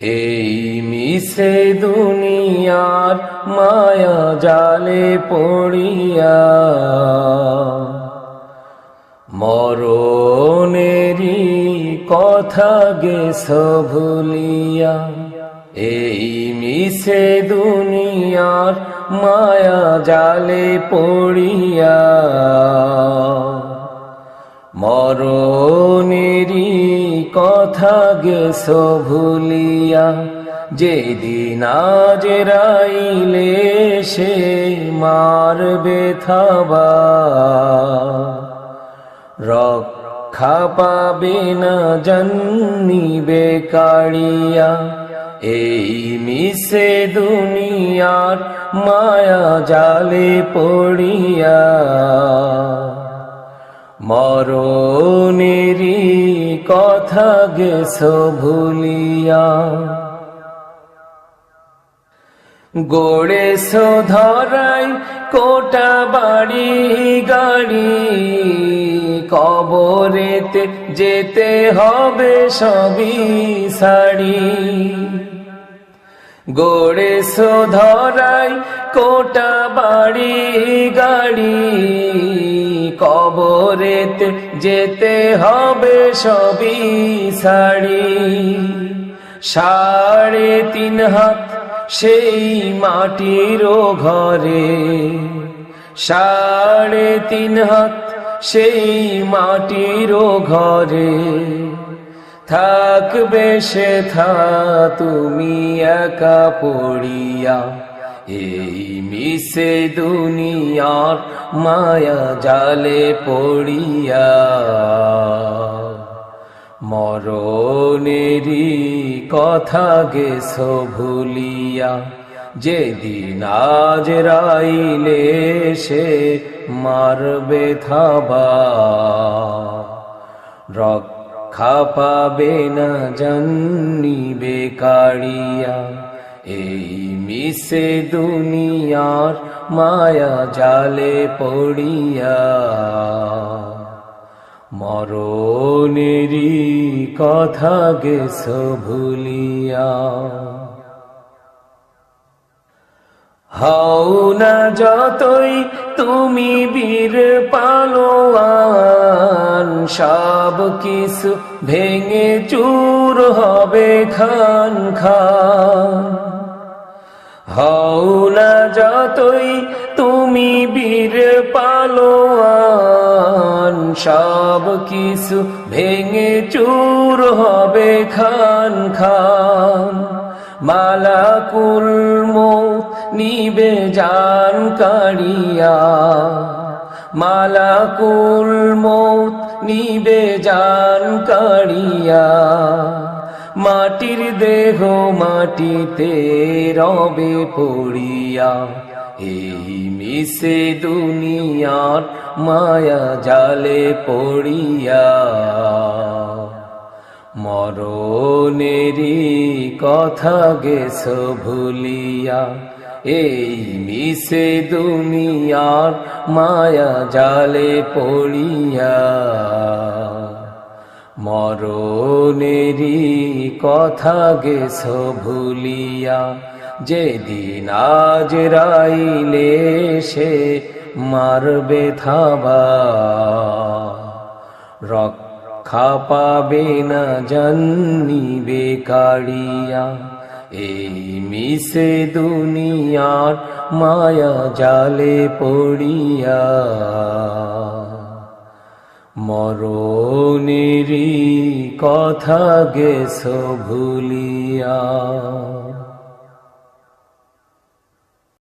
এই মিশে দুনিয়ার মায়া জালে পড়িয়া, মরণেরই কথা গেছ ভুলিয়া, এই মিশে দুনিয়ার মায়া জালে পড়িয়া মরণেরই কথা গেছ ভুলিয়া, যেদিন আজ রাইলে সে মারবে থাবা রক্ষা পাবে না জন্মিবে কাড়িয়া, এই মিশে দুনিয়ার মায়া জালে পড়িয়া। মরণেরই কথা গেছ ভুলিয়া। গোড়েছ ধরাই কোটা বাড়ি গাড়ি, কবরেতে যেতে হবে সবই শাড়ি গোড়েছ ধরাই কোটা বাড়ি গাড়ি কবরেতে যেতে হবে সবই শাড়ি সাড়ে তিন হাত সেই মাটির ঘরে। সাড়ে তিন হাত সেই মাটির ঘরে। থাকবে সে থা তুমি একা পড়িয়া এই মিশে দুনিয়ার মায়া জালে পড়িয়া, মরণেরই কথা গেছ ভুলিয়া, যেদিন আজ রাইলে সে মারবে থাবা রক্ষা পাবে না জন্নিবে কাড়িয়া এই মিশে দুনিয়ার মায়া জালে পড়িয়া, মরণেরই কথা গেছ ভুলিয়া। হও না যতই তুমি বীর পালোয়ান, সব কিছু ভেঙে চুর হবে খান খান। হও না যতই তুমি বীর পালোয়ান, সব কিছু ভেঙে চুর হবে খান খান। মালাকুল নিবে জান কাড়িয়া মালাকুল নিবে জান কাড়িয়া মাটির দেহ মাটিতে রবে পড়িয়া, এই মিশে দুনিয়ার মায়া জালে পড়িয়া। মরণেরই কথা গেছ ভুলিয়া, এই মিশে দুনিয়ার মায়া জালে পড়িয়া। মরণেরই কথা গেছ ভুলিয়া, যেদিন আজ রাইলে সে মারবে থাবা। রক্ষা পাবে না জন্মিবে কাড়িয়া, এই মিশে দুনিয়ার মায়া জালে পড়িয়া। মরণেরই কথা গেছ ভুলিয়া।